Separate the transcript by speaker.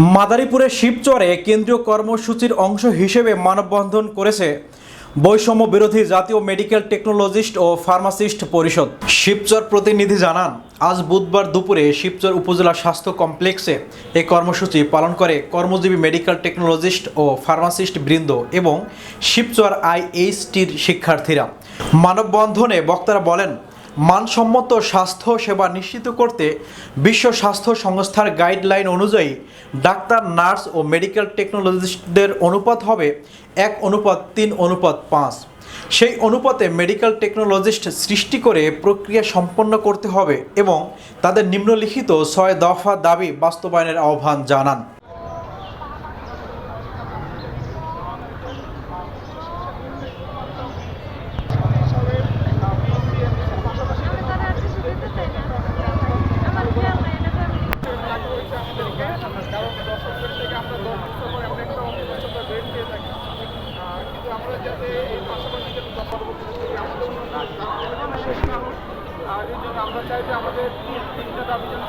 Speaker 1: মাদারীপুরের শিবচরে কেন্দ্রীয় কর্মসূচির অংশ হিসেবে মানববন্ধন করেছে বৈষম্য বিরোধী জাতীয় মেডিকেল টেকনোলজিস্ট ও ফার্মাসিস্ট পরিষদ। শিবচর প্রতিনিধি জানান, আজ বুধবার দুপুরে শিবচর উপজেলা স্বাস্থ্য কমপ্লেক্সে এই কর্মসূচি পালন করে কর্মজীবী মেডিকেল টেকনোলজিস্ট ও ফার্মাসিস্ট বৃন্দ এবং শিবচর আইএইচটির শিক্ষার্থীরা। মানববন্ধনে বক্তারা বলেন মানসম্মত স্বাস্থ্য সেবা নিশ্চিত করতে বিশ্ব স্বাস্থ্য সংস্থার গাইডলাইন অনুযায়ী ডাক্তার, নার্স ও মেডিকেল টেকনোলজিস্টদের অনুপাত হবে এক অনুপাত তিন অনুপাত পাঁচ। সেই অনুপাতে মেডিকেল টেকনোলজিস্ট সৃষ্টি করে প্রক্রিয়া সম্পন্ন করতে হবে এবং তাদের নিম্নলিখিত ছয় দফা দাবি বাস্তবায়নের আহ্বান জানান।
Speaker 2: আমি
Speaker 3: কারণ দর্শকদের থেকে আমরা দশ বছর পর এমন একটা অনুষ্ঠান বের পেয়ে থাকি কিন্তু আমরা যাতে এই পাশাপাশি যাতে পরবর্তীতে। আর এই আমরা চাই যে আমাদের তিনটা দাবি যেন